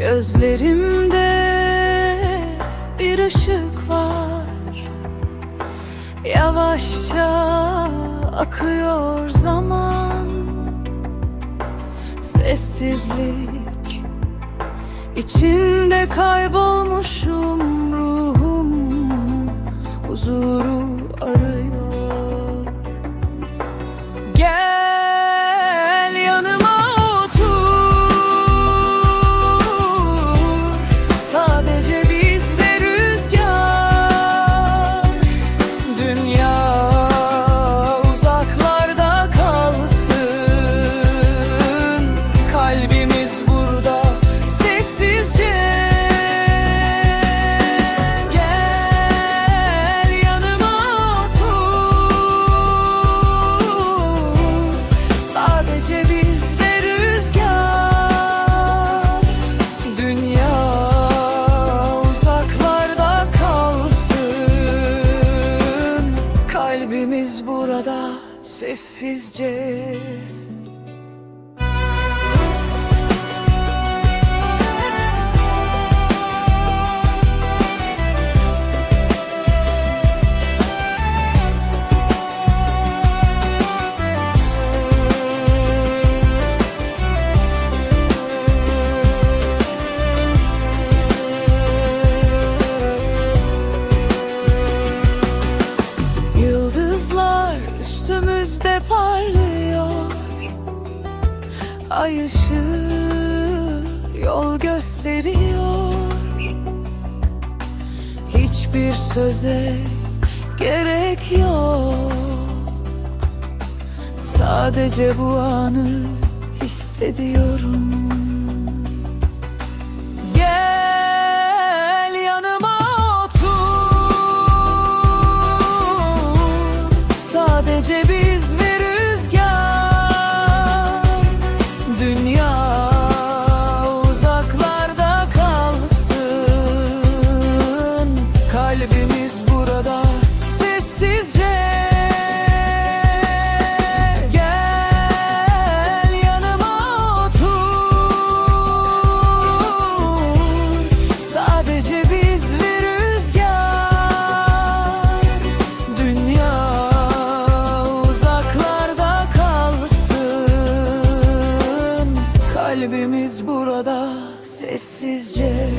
Gözlerimde bir ışık var. Yavaşça akıyor zaman. Sessizlik içinde kaybolmuş burada sessizce parlıyor. Ay ışığı yol gösteriyor. Hiçbir söze gerek yok. Sadece bu anı hissediyorum. Gel yanıma otur. Sadece biz Hepimiz burada sessizce.